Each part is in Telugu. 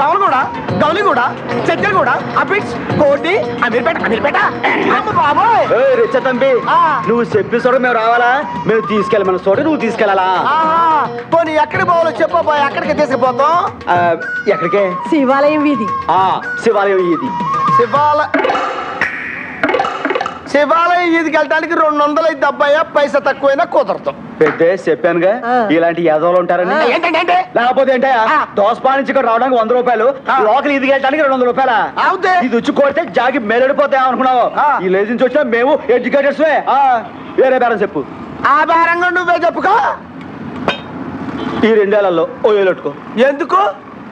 దోమలగూడ గౌలిగూడ చెద్దెలగూడ అబిట్స్ కోటి అమీర్పేట అమీర్పేట. అమ్మ బాబోయ్. ఏయ్, రిచ్చ తంబి ఆ. నువ్వు చెప్పి చోట మేము రావాలా? మేము తీసుకెళ్ళమన్న చోట నువ్వు తీసుకెళ్ళాలా? ఆహా, పోనీ ఎక్కడికి పోవాలో చెప్పబోయ్ ఎక్కడికి తీసుకుపోతాం. ఎక్కడికే? శివాలయం వీధి. ఆ శివాలయం ఇది శివాల శివాలయం ఈదికి వెళ్ళడానికి రెండు వందలు అయితే అబ్బాయి పైసా తక్కువైనా కుదరదు. పెద్ద చెప్పానుగా. ఇలాంటి యాదవులు ఉంటారని. లేకపోతే ఏంటే. దోసపా నుంచి ఇక్కడ రావడానికి వంద రూపాయలు. లోకల్ ఇది వెళ్ళడానికి రెండు వందల రూపాయల? అవుతే ఇది వచ్చి కొడితే జాగి మేలడిపోతాయి అనుకున్నావు. ఈ లేజ్ నుంచి వచ్చినా మేము ఎడ్యుకేటర్స్ వేరే బేరం చెప్పు. ఆ భారంగా నువ్వే చెప్పుకో. ఈ రెండేళ్ళలో ఓ ఏలెట్టుకో ఎందుకు?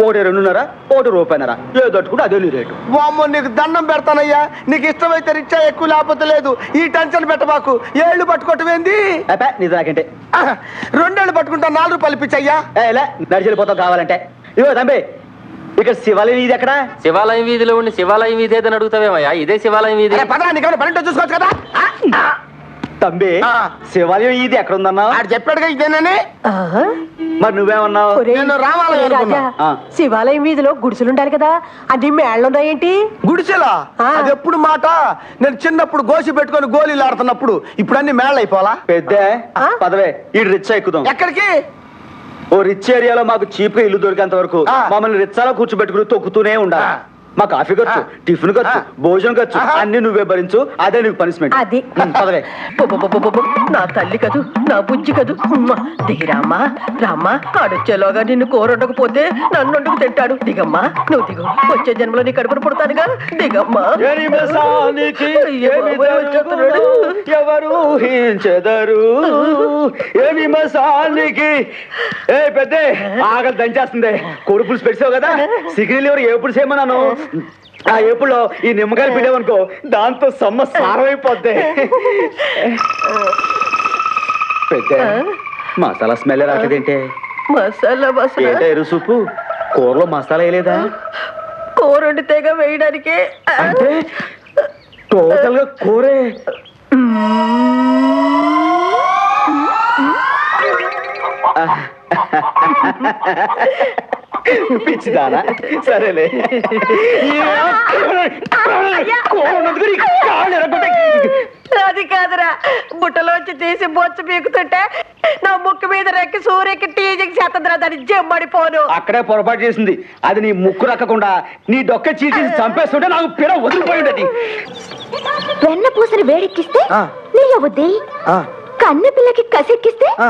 ఒకటి రెండున్నర ఒకటి రూపాయిన్నర. ఏదో తట్టుకుంటే అదే నీ రేటు. వామ్మో నీకు దండం పెడతానయ్యా. నీకు ఇష్టమైతే రిచ్చా ఎక్కువ లేకపోతే లేదు. ఈ టెన్షన్ పెట్టబాకు. ఏళ్ళు పట్టుకోవటమేంది అబ్బా నీ దాకంటే ఆహ్, రెండేళ్ళు పట్టుకుంటా నాలుగు రూపాయలు ఇప్పించయ్యా. ఇలా నడిచెళ్ళిపోతావు కావాలంటే. ఇదిగో తంబి ఇక్కడ శివాలయం ఇది ఎక్కడ? శివాలయం వీధిలో ఉండి శివాలయం వీధి ఏదని అడుగుతావేమయ్యా? ఇదే శివాలయం వీధి. పదరా నీకు పన్నెండు చూసుకోవచ్చు కదా. తంబి ఆ. శివాలయం ఇది ఎక్కడ ఉందన్నావు ఆడు చెప్పాడుగా ఇదేనని ఆహా. మరి నువ్వేమన్నావు ఒరేయ్, నేను రావాలని ఒరే రాజా అనుకున్నా. ఆ. శివాలయం వీధిలో గుడిసెలు ఉండాలి కదా అది మేళ్ళున్నాయేంటి గుడిసెలా ఆ. అది ఎప్పుడు మాట నేను చిన్నప్పుడు గోసి పెట్టుకొని గోళీలు ఆడుతున్నప్పుడు ఇప్పుడు అన్ని మేళ అయిపోవాలా పెద్ద ఆ? పదవే ఈ రిచ్ ఎక్కుదాం ఎక్కడికి ఓ రిచ్ ఏరియాలో మాకు చీప్గా ఇల్లు దొరికేంత వరకు ఆ. మమ్మల్ని రిచ్చాలో కూర్చోబెట్టుకుని తొక్కుతూనే ఉండాలి ఆ. మా కాఫీ ఖర్చు. టిఫిన్ ఖర్చు. భోజనం ఖర్చు. అన్ని నువ్వే భరించు అదే నీకు పనిష్మెంట్ అది. పదవే. నా తల్లి కదూ నా బుజ్జి కదూ. ఉమ్మ, దిగిరామ్మా రామ్మా ఆడొచ్చేలోగా నిన్ను కోరొండకపోతే నన్ను వండుకు తింటాడు? దిగమ్మా నువ్వు దిగు. వచ్చే జన్మలో నీ కడుపున పుడతానుగా? దిగమ్మా. ఎవరు ఊహించెదరు? ఎనిమసానికి ఏ పెద్ద ఆకలి దంచేస్తుంది. కోడి పులుసు పెట్టావు కదా? సిగిరి ఎవరు ఎప్పుడు చేయమన్నాను ఆ ఎప్పుడులో ఈ నిమ్మకాయలు పిండేవనుకో దాంతో సమ్మ సారమైపోద్ది. పెద్ద మసాలా స్మెల్ రాలేదేంటే మసాలా మసాలా. ఏంటో ఎరు సూపు కూరలో మసాలా వేయలేదా? కూర వండితేగా వేయడానికి. అంటే టోటల్గా కూరే పిచ్చిదానా? సరేలే. నీ కాళ్ళు. అది కాదురా. బుట్టలోంచి తీసి బొచ్చు పీకుతుంటే నా ముక్కు మీద రెక్కి సూర్యకి టీజింగ్ చేస్తుందిరా. దాన్ని జమ్మడిపోను. అక్కడే పొరపాటు చేసింది. అది నీ ముక్కు రక్కకుండా నీ డొక్క చీల్చేసి చంపేస్తుంటే నాకు పిడ వదిలిపోయి ఉండేది. వెన్న పూసని వేడెక్కిస్తే ఆ. నెయ్యవుద్ది ఆ. కన్ను పిల్లకి కసెక్కిస్తే ఆ.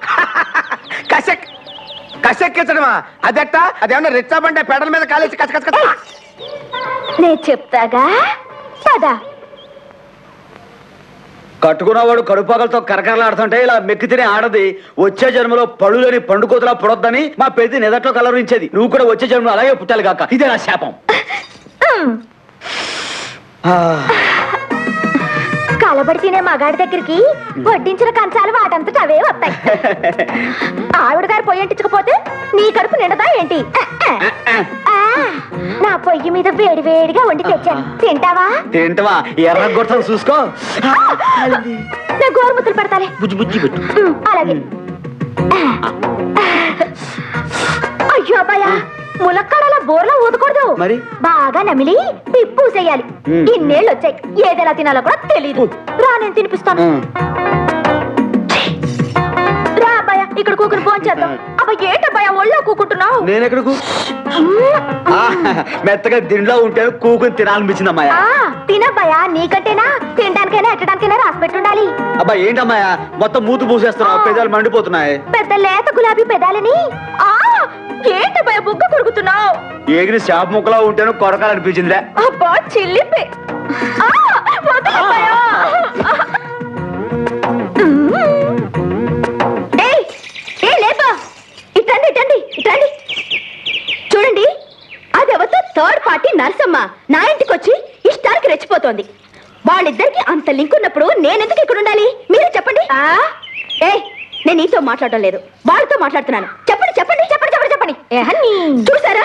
కసెక్కించడమా? అదెట్టా? అదేమన్నా రిచ్చాబంటే పెడల మీద కాలేసి నే చెప్తాగా? పద. కట్టుకున్నవాడు కడుపాకలతో కరకరలాడుతుంటే ఇలా మెక్కి తినే ఆడది వచ్చే జన్మలో పళ్ళులేని పండుకోతలా పుడొద్దని మా పెద్ద నిదట్లో కలరించేది నువ్వు కూడా వచ్చే జన్మలో అలాగే పుట్టాలి కాక. ఇదే నా శాపం. ఆ, కలబడి తినే మగాడి దగ్గరికి వడ్డించిన కంచాలు వాటంతట అవే వస్తాయి. ఆవిడ గారు పొయ్యి అంటించకపోతే నీ కడుపు నిండదా ఏంటి? ఆ, నా పొయ్యి మీద వేడి వేడిగా వండి తెచ్చాను. తింటావా? తింటవా? ఎర్ర గొట్టలు చూసుకో. నా గోరుముద్దలు పెడతాలే. బుజ్జి బుజ్జి పెట్టు. ఉమ్, అలాగే. అయ్యో అబ్బాయా ములక్కాడలా బోర్లా ఊదకూడదు. మరి? బాగా నమిలి పిప్పు చేయాలి. ఉమ్. ఇన్నేళ్ళు వచ్చాయి ఏదెలా తినాలో కూడా తెలియదు రా నేను తినిపిస్తాను. రా అబ్బాయా ఇక్కడ కూకుని ఫోన్ చేద్దాం. అబ్బా ఏంటబ్బాయా ఒళ్ళో కూకుంటున్నావు? నేను ఎక్కడకు ఆ, మెత్తగా దిండ్లో ఉంటే కూకుని తినాలనిపించింది అమ్మాయ? తినబ్బాయా నీకంటేనా తినడానికైనా ఎట్టడానికైనా రాసి పెట్టుండాలి. అబ్బా ఏంటమ్మాయ మొత్తం మూతు పూసేస్తున్నావు పెదాలు మండిపోతున్నాయి. పెద్ద లేత గులాబీ పెదాలని. ఆ ఏంటబ్బాయా బుగ్గ కొరుకుతున్నావు? ఏగిరి షాప్ ముక్కలా ఉంటేను కొరకాలనిపించిందిలే అబ్బా చిల్లిపి. ఆ, వదలబ్బయ్యా. ఏయ్, ఏయ్, లేపా. ఇటండి ఇటండి ఇటండి చూడండి అది ఎవరితో థర్డ్ పార్టీ నర్సమ్మ. నా ఇంటికి వచ్చి ఇష్టానికి రెచ్చిపోతోంది. వాళ్ళిద్దరికి అంత లింక్ ఉన్నప్పుడు నేనెందుకు ఇక్కడ ఉండాలి మీరే చెప్పండి. ఏ నేను నీతో మాట్లాడటం లేదు. వాళ్ళతో మాట్లాడుతున్నాను. చెప్పండి చెప్పండి చూసారా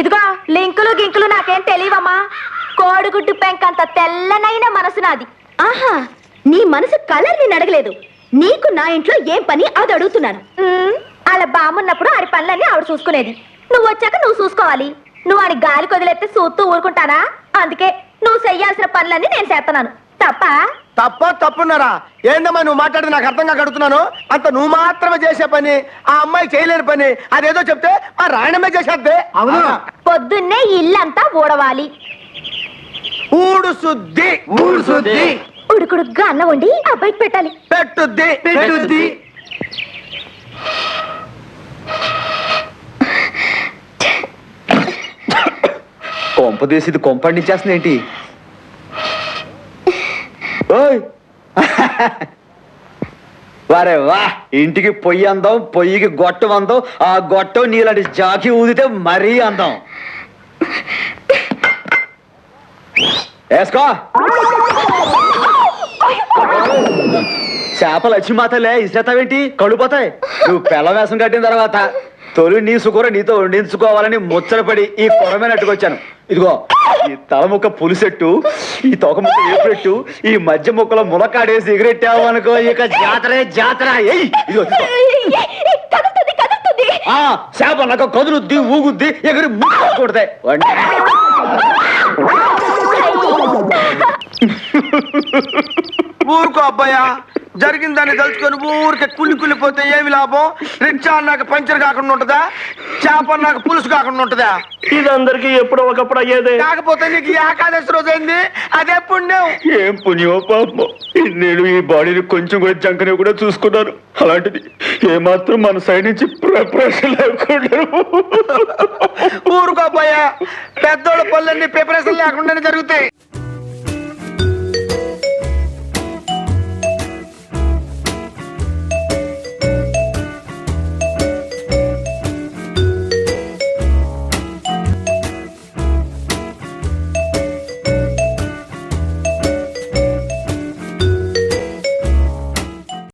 ఇదిగో లింకులు గింకులు నాకేం తెలియవమ్మా. కోడిగుడ్డు పెంకంత తెల్లనైన మనసు నాది. ఆహా నీ మనసు కలర్ నేను అడగలేదు. నీకు నా ఇంట్లో ఏం పని అది అడుగుతున్నాను. వాళ్ళ బామ్మున్నప్పుడు ఆడి పనులన్నీ ఆవిడ చూసుకునేది. నువ్వు వచ్చాక నువ్వు చూసుకోవాలి. నువ్వు ఆడి గాలి కొదిలేస్తే చూస్తూ ఊరుకుంటానా? అందుకే నువ్వు చెయ్యాల్సిన పనులన్నీ నేను చేస్తున్నాను తప్ప? తప్ప తప్పున్నారా? ఏందమ్మా నువ్వు మాట్లాడి నాకు అర్థం కాక అడుగుతున్నాను? అంత నువ్వు మాత్రమే చేసే పని ఆ అమ్మాయి చేయలేని పని అదేదో చెప్తే ఆ రాయణమే చేసేద్దే. అవును? పొద్దున్నే ఇల్లంతా ఊడవాలి. ఊడు శుద్ధి. ఊడు శుద్ధి. ఉడుకుడుగ్గా అన్నం వండి అబ్బాయికి పెట్టాలి. పెట్టుద్ది. పెట్టుద్ది. కొంప తీసి ఇది కొంపండిచ్చేస్తుంది ఏంటి? ఓయ్. వారే వా. ఇంటికి పొయ్యి అందం పొయ్యికి గొట్టం అందం ఆ గొట్టం నీలాంటి జాకి ఊదితే మరీ అందం. వేసుకో. చేప లక్ష్మీమాతలే ఇసేతావేంటి కళ్ళుపోతాయి నువ్వు పెళ్ళ వేసం కట్టిన తర్వాత తొలి నీ సుకూర నీతో వండించుకోవాలని ముచ్చటపడి ఈ కొరమే నెట్టుకొచ్చాను ఇదిగో. ఈ తల ముక్క పులిసెట్టు ఈ తోక ముక్క ఏపురెట్టు ఈ మధ్య ముక్కలో ములకాడేసి ఎగిరెట్టావు అనుకో ఇక జాతరే జాతర. ఇదిగో కదులుతుంది ఆ చేప నాకు కదులుద్ది ఊగుద్ది ఎగిరి ముక్కూడతాయి ఊరుకో అబ్బాయా. జరిగిన దాన్ని తలుచుకొని ఊరికే కుళ్ళి కుళ్ళిపోతే ఏమి లాభం? రిక్షా అన్నాక పంచర్ కాకుండా ఉంటదా? చేప అన్నాక పులుసు కాకుండా ఉంటదా? ఇది అందరికి ఎప్పుడో ఒకప్పుడు అయ్యేదే. కాకపోతే నీకు ఈ ఏకాదశి రోజు అయింది అదే పుణ్యం. ఏం పుణ్యమో పాపం. నేను ఈ బాడీని కొంచెం కూడా జంకని కూడా చూసుకున్నాను అలాంటిది ఏమాత్రం మన సైడ్ నుంచి ప్రిపరేషన్ లేకుండా ఊరుకో అబ్బాయా పెద్దోళ్ళ పనులన్నీ ప్రిపరేషన్ లేకుండానే జరుగుతాయి.